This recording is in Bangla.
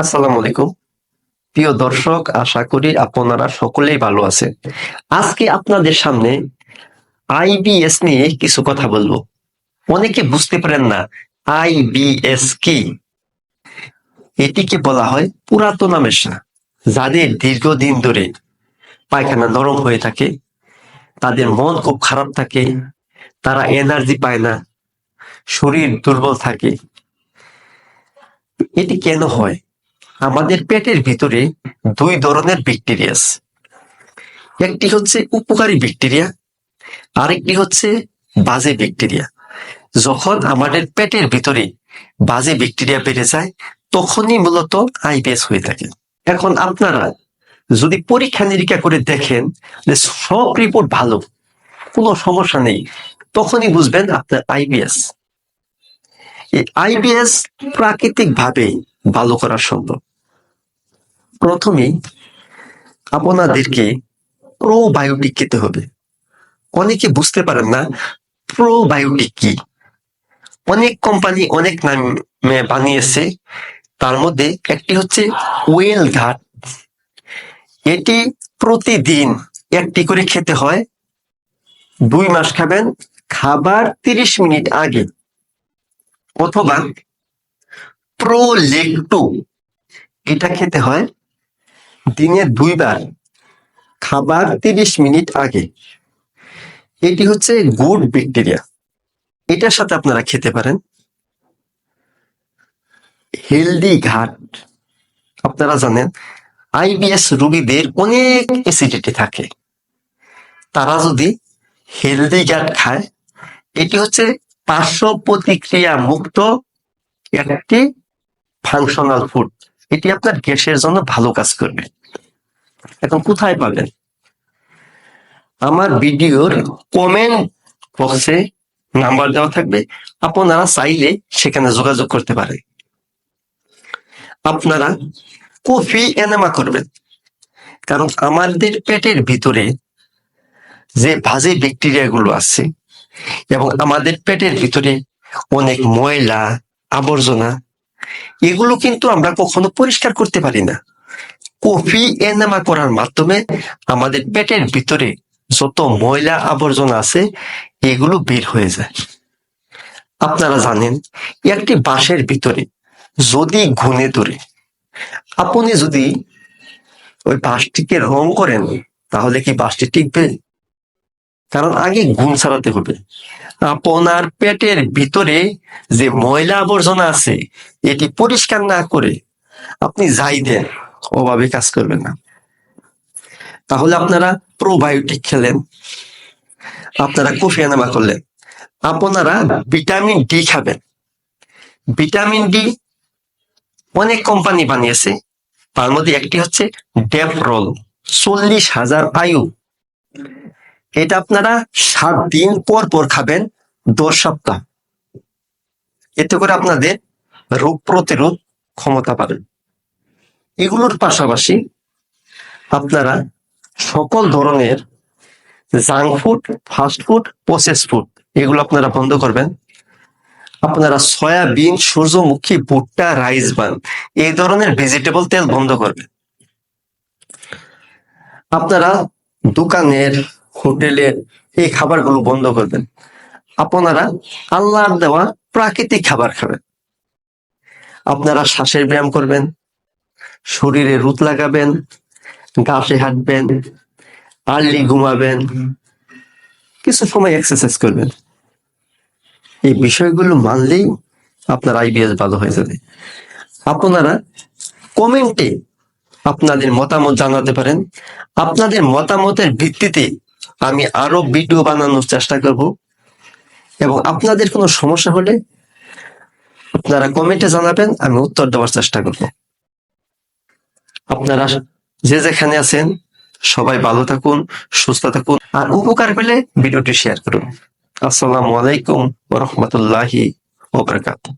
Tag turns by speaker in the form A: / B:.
A: আসসালামু আলাইকুম। প্রিয় দর্শক, আশা করি আপনারা সকলেই ভালো আছেন। আজকে আপনাদের সামনে আইবিএস নিয়ে কিছু কথা বলব। অনেকে বুঝতে পারেন না আইবিএস কি। এটিকে বলা হয় পুরাতন আমেশা যাদের দীর্ঘদিন ধরে পায়খানা নরম হয়ে থাকে, তাদের মন খুব খারাপ থাকে, তারা এনার্জি পায় না, শরীর দুর্বল থাকে। এটি কেন হয়? আমাদের পেটের ভিতরে দুই ধরনের ব্যাকটেরিয়া আছে। একটি হচ্ছে উপকারী ব্যাকটেরিয়া, আরেকটি হচ্ছে বাজে ব্যাকটেরিয়া। যখন আমাদের পেটের ভিতরে বাজে ব্যাকটেরিয়া বেড়ে যায়, তখনই মূলত আইবিএস হয়ে থাকে। এখন আপনারা যদি পরীক্ষা নিরীক্ষা করে দেখেন যে সব রিপোর্ট ভালো, কোনো সমস্যা নেই, তখনই বুঝবেন আপনার আইবিএস। এই আইবিএস প্রাকৃতিক ভাবে ভালো করা সম্ভব। প্রথমেই আপনাদেরকে প্রোবায়োটিক খেতে হবে। অনেকে বুঝতে পারেন না প্রোবায়োটিক কি। অনেক কোম্পানি অনেক নামে বানিয়েছে, তার মধ্যে একটি হচ্ছে ওয়েল ঘাট। এটি প্রতিদিন একটি করে খেতে হয়। দুই মাস খাবেন, খাবার তিরিশ মিনিট আগে। অথবা প্রো লেকটু এটা খেতে হয় দিনে দুইবার, খাবার তিরিশ মিনিট আগে। এটি হচ্ছে গুড ব্যাকটেরিয়া। এটার সাথে আপনারা খেতে পারেন। হেলদি ঘাট। আপনারা জানেন, আইবিএস রোগীদের অনেক অ্যাসিডিটি থাকে। তারা যদি হেলদি ঘাট খায়, এটি হচ্ছে পার্শ্ব প্রতিক্রিয়া মুক্ত একটি ফাংশনাল ফুড এটি আপনার গ্যাসের জন্য ভালো কাজ করবে। এখন কোথায় পাবেন? আমার ভিডিওর কমেন্ট বক্সে নাম্বার দেওয়া থাকবে। আপনারা চাইলে সেখানে যোগাযোগ করতে পারেন। আপনারা কফি এনেমা করবেন। কারণ আমাদের পেটের ভিতরে যে বাজে ব্যাকটেরিয়া গুলো আছে এবং আমাদের পেটের ভিতরে অনেক ময়লা, আবর্জনা, এগুলো কিন্তু আমরা কখনো পরিষ্কার করতে পারি না। কফি এনামা করার মাধ্যমে আমাদের পেটের ভিতরে যত ময়লা আবর্জনা আছে, এগুলো বের হয়ে যায়। আপনারা জানেন, একটি বাঁশের ভিতরে যদি ঘুনে ধরে, আপনি যদি ওই বাঁশটিকে রং করেন, তাহলে কি বাঁশটি টিকবে? কারণ আগে ঘুম ছাড়াতে হবে। আপনার পেটের ভিতরে যে ময়লা আবর্জনা আছে, এটি পরিষ্কার না করে আপনি যাই দেন ওভাবে কাজ করবে না। তাহলে আপনারা প্রোবায়োটিক খেলেন। আপনারা কফি এনামা করলেন। আপনারা ভিটামিন ডি খাবেন। ভিটামিন ডি অনেক কোম্পানি বানিয়েছে। তার মধ্যে একটি হচ্ছে ডেফরল চল্লিশ হাজার আয়ু এটা আপনারা সাত দিন পর পর খাবেন, দশ সপ্তাহ। এতে করে আপনাদের রোগ প্রতিরোধ ক্ষমতা পাবেন এগুলোর পাশাপাশি আপনারা সকল ধরনের junk food fast food process food এগুলো আপনারা বন্ধ করবেন। আপনারা সয়াবিন, সূর্যমুখী, ভুট্টা রাইস বান এই ধরনের ভেজিটেবল তেল বন্ধ করবেন। আপনারা দোকানের, হোটেলের এই খাবারগুলো বন্ধ করবেন। আপনারা আল্লাহর দেওয়া প্রাকৃতিক খাবার খাবেন। আপনারা শ্বাসের ব্যায়াম করবেন। শরীরে রুত লাগাবেন, ঘাসে হাঁটবেন, আর্লি ঘুমাবেন, কিছু সময় এক্সারসাইজ করবেন। এই বিষয়গুলো মানলেই আপনার আইবিএস ভালো হয়ে যাবে। আপনারা কমেন্টে আপনাদের মতামত জানাতে পারেন। আপনাদের মতামতের ভিত্তিতে আমি আরও ভিডিও বানানোর চেষ্টা করব। এবং আপনাদের কোনো সমস্যা হলে আপনারা কমেন্টে জানাবেন, আমি উত্তর দেওয়ার চেষ্টা করব। আপনারা যে যেখানে আছেন, সবাই ভালো থাকুন, সুস্থ থাকুন, আর উপকার পেলে ভিডিওটি শেয়ার করুন। আসসালামু আলাইকুম রহমতুল্লাহি ওবরাকাতুহ